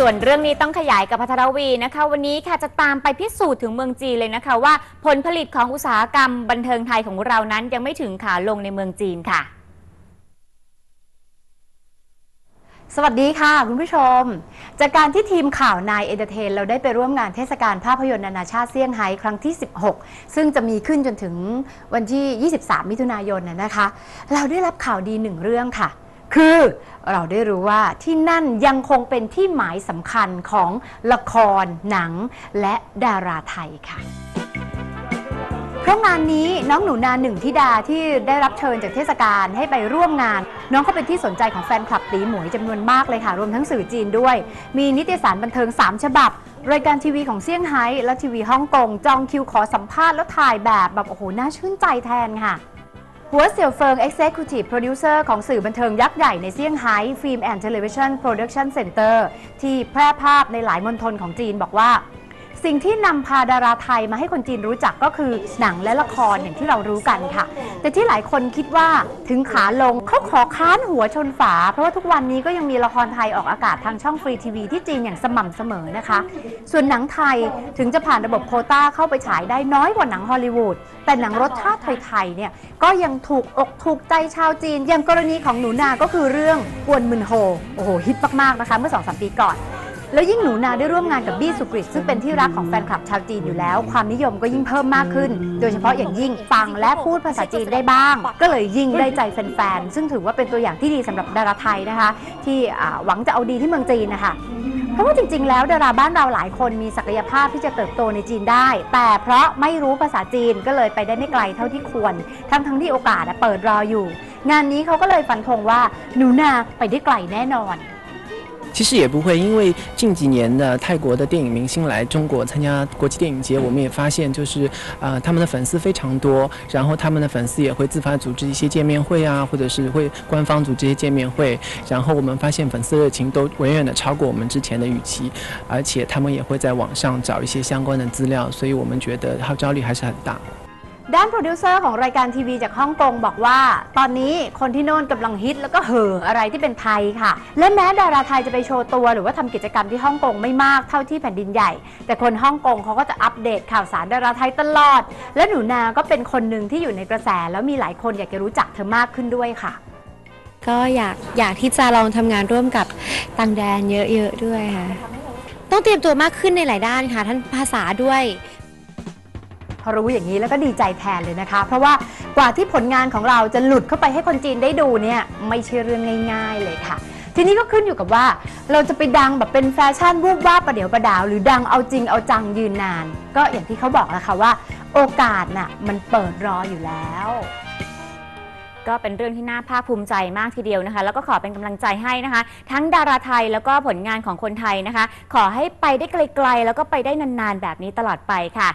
ส่วนเรื่องนี้ต้องขยายกับพัทรวีนะคะ วันนี้ค่ะจะตามไปพิสูจน์ถึงเมืองจีนเลยนะคะ ว่าผลผลิตของอุตสาหกรรมบันเทิงไทยของเรานั้นยังไม่ถึงขาลงในเมืองจีนค่ะ สวัสดีค่ะ คุณผู้ชม จากการที่ทีมข่าวนายเอเตอร์เทน เราได้ไปร่วมงานเทศกาลภาพยนตร์นานาชาติเซี่ยงไฮ้ครั้งที่ 16 ซึ่งจะมีขึ้นจนถึงวันที่ 23 มิถุนายนนะคะ เราได้รับข่าวดีหนึ่งเรื่องค่ะ คือเราได้รู้ว่าที่นั่นยังคงเป็นที่หมายสำคัญของละคร หนัง และดาราไทยค่ะเพราะงานนี้น้องหนูนาหนึ่งธิดาที่ได้รับเชิญจากเทศกาลให้ไปร่วมงาน น้องก็เป็นที่สนใจของแฟนคลับตีหมวยจำนวนมากเลยค่ะ รวมทั้งสื่อจีนด้วย มีนิตยสารบันเทิง 3 ฉบับ รายการทีวีของเซี่ยงไฮ้และทีวีฮ่องกงจองคิวขอสัมภาษณ์แล้วถ่ายแบบแบบโอ้โหน่าชื่นใจแทนค่ะ หัวเสี่ยวเฟิง Executive Producer ของสื่อบันเทิงยักษ์ใหญ่ในเซี่ยงไฮ้ฟิล์มแอนด์เทเลวิชันโปรดักชันเซ็นเตอร์ที่แพร่ภาพในหลายมณฑลของจีนบอกว่า สิ่งที่นำพาดาราไทยมาให้คนจีนรู้จักก็คือหนังและละครอย่างที่เรารู้กันค่ะ แต่ที่หลายคนคิดว่าถึงขาลงเขาขอค้านหัวชนฝา เพราะว่าทุกวันนี้ก็ยังมีละครไทยออกอากาศทางช่องฟรีทีวีที่จีนอย่างสม่ำเสมอนะคะ ส่วนหนังไทยถึงจะผ่านระบบโควต้าเข้าไปฉายได้น้อยกว่าหนังฮอลลีวูดแต่หนังรสชาติไทยๆเนี่ยก็ยังถูกอกถูกใจชาวจีน อย่างกรณีของหนูนาก็คือเรื่องกวนมึนโฮโอ้โหฮิตมากๆนะคะ เมื่อ2-3ปีก่อน แล้วยิ่งหนูนาได้ร่วมงานกับบี้สุกริตซึ่งเป็นที่รักของแฟนคลับชาวจีนอยู่แล้ว ความนิยมก็ยิ่งเพิ่มมากขึ้น โดยเฉพาะอย่างยิ่งฟังและพูดภาษาจีนได้บ้าง ก็เลยยิ่งได้ใจแฟนๆซึ่งถือว่าเป็นตัวอย่างที่ดีสำหรับดาราไทยนะคะ ที่หวังจะเอาดีที่เมืองจีนนะคะเพราะว่าจริงๆ แล้วดาราบ้านเราหลายคนมีศักยภาพที่จะเติบโตในจีนได้ แต่เพราะไม่รู้ภาษาจีนก็เลยไปได้ไม่ไกลเท่าที่ควร ทั้งๆที่โอกาสเปิดรออยู่ งานนี้เขาก็เลยฟันธงว่าหนูนาไปได้ไกลแน่นอน 其实也不会，因为近几年的泰国的电影明星来中国参加国际电影节，我们也发现就是呃他们的粉丝非常多，然后他们的粉丝也会自发组织一些见面会啊，或者是会官方组织一些见面会，然后我们发现粉丝热情都远远的超过我们之前的预期，而且他们也会在网上找一些相关的资料，所以我们觉得号召力还是很大。 ด้านโปรดิวเซอร์ของรายการทีวีจากฮ่องกงบอกว่า ตอนนี้คนที่โน่นกำลังฮิตแล้วก็เห่ออะไรที่เป็นไทยค่ะ และแม้ดาราไทยจะไปโชว์ตัว หรือว่าทำกิจกรรมที่ฮ่องกงไม่มากเท่าที่แผ่นดินใหญ่ แต่คนฮ่องกงเขาก็จะอัปเดตข่าวสารดาราไทยตลอด และหนูนาก็เป็นคนหนึ่งที่อยู่ในกระแส แล้วมีหลายคนอยากจะรู้จักเธอมากขึ้นด้วยค่ะ ก็อยากอยากที่จะลองทำงานร่วมกับต่างแดนเยอะๆด้วยค่ะ ต้องเตรียมตัวมากขึ้นในหลายด้านค่ะทั้งภาษาด้วย อรู้อย่างนี้แล้วก็ดีใจแทนเลยนะคะ เพราะว่ากว่าที่ผลงานของเราจะหลุดเข้าไปให้คนจีนได้ดูเนี่ยไม่ใช่เรื่องง่าย ๆ เลยค่ะ ทีนี้ก็ขึ้นอยู่กับว่าเราจะไปดังแบบเป็นแฟชั่นวูบวาบประเดี๋ยวประดาว หรือดังเอาจริงเอาจังยืนนาน ก็อย่างที่เขาบอกแล้วค่ะว่า โอกาสน่ะมันเปิดรออยู่แล้วก็เป็นเรื่องที่น่าภาคภูมิใจมากทีเดียวนะคะ แล้วก็ขอเป็นกำลังใจให้นะคะ ทั้งดาราไทยแล้วก็ผลงานของคนไทยนะคะ ขอให้ไปได้ไกล ๆ แล้วก็ไปได้นานๆ แบบนี้ตลอดไปค่ะ